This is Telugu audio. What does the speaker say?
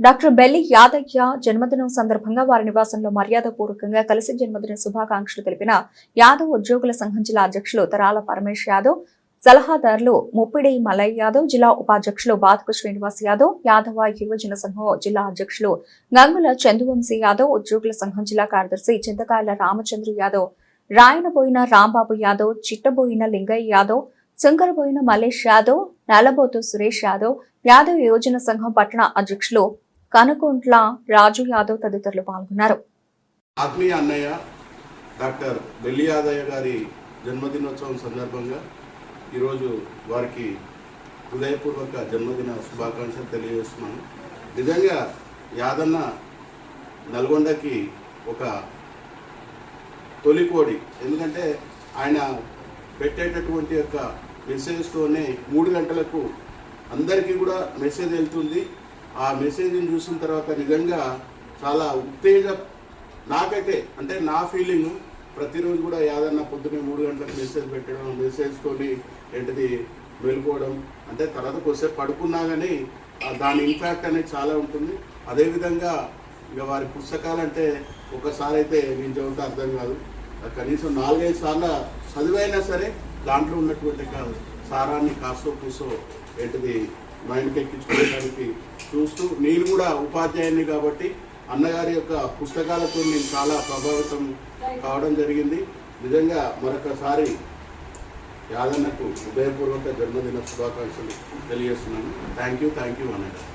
డాక్టర్ బెల్లి యాదయ్య జన్మదినం సందర్భంగా వారి నివాసంలో మర్యాదపూర్వకంగా కలిసి జన్మదిన శుభాకాంక్షలు తెలిపిన యాదవ్ ఉద్యోగుల సంఘం జిల్లా అధ్యక్షులు తరాల పరమేశ్ యాదవ్ సలహాదారులు ముప్పిడి మలయ్ యాదవ్ జిల్లా ఉపాధ్యక్షులు బాతుకు శ్రీనివాస్ యాదవ్ యాదవ యువజన సంఘం జిల్లా అధ్యక్షులు గంగుల చందువంశీ యాదవ్ ఉద్యోగుల సంఘం జిల్లా కార్యదర్శి చింతకాయల రామచంద్ర యాదవ్ రాయనబోయిన రాంబాబు యాదవ్ చిట్టబోయిన లింగయ్య యాదవ్ శంకరబోయిన మలేష్ యాదవ్ నేలబోతు సురేష్ యాదవ్ యాదవ్ యోజన సంఘం పట్టణ అధ్యక్షులు కనుకుంట్ల రాజు యాదవ్ తదితరులు పాల్గొన్నారు. ఆత్మీయ అన్నయ్య డాక్టర్ బెల్లి యాదయ్య గారి జన్మదినోత్సవం సందర్భంగా ఈరోజు వారికి హృదయపూర్వక జన్మదిన శుభాకాంక్షలు తెలియజేస్తున్నాను. నిజంగా యాదన్న నల్గొండకి ఒక తొలికోడి. ఎందుకంటే ఆయన పెట్టేటటువంటి యొక్క మెసేజ్తోనే మూడు గంటలకు అందరికీ కూడా మెసేజ్ వెళ్తుంది. ఆ మెసేజ్ని చూసిన తర్వాత నిజంగా చాలా ఉత్తేజ నాకైతే అంటే నా ఫీలింగ్ ప్రతిరోజు కూడా యాదన్న పొద్దున్నే మూడు గంటలకు మెసేజ్ పెట్టడం మెసేజ్తోని ఏంటిది వెళ్ళిపోవడం అంటే తర్వాత కొద్దిసేపు పడుకున్నా కానీ దాని ఇంపాక్ట్ అనేది చాలా ఉంటుంది. అదేవిధంగా ఇక వారి పుస్తకాలు అంటే ఒకసారి అయితే నేను చదివితే అర్థం కాదు. కనీసం నాలుగైదు సార్లు చదివైనా సరే దాంట్లో ఉన్నటువంటి సారాన్ని కాస్తో కూసో ఏంటిది మైండ్కి ఎక్కించుకోవడానికి చూస్తూ నేను కూడా ఉపాధ్యాయుని కాబట్టి అన్నగారి యొక్క పుస్తకాలతో నేను చాలా ప్రభావితం కావడం జరిగింది. నిజంగా మరొకసారి యాదన్నకు హృదయపూర్వక జన్మదిన శుభాకాంక్షలు తెలియజేస్తున్నాను. థ్యాంక్ యూ థ్యాంక్ యూ అన్నగారు.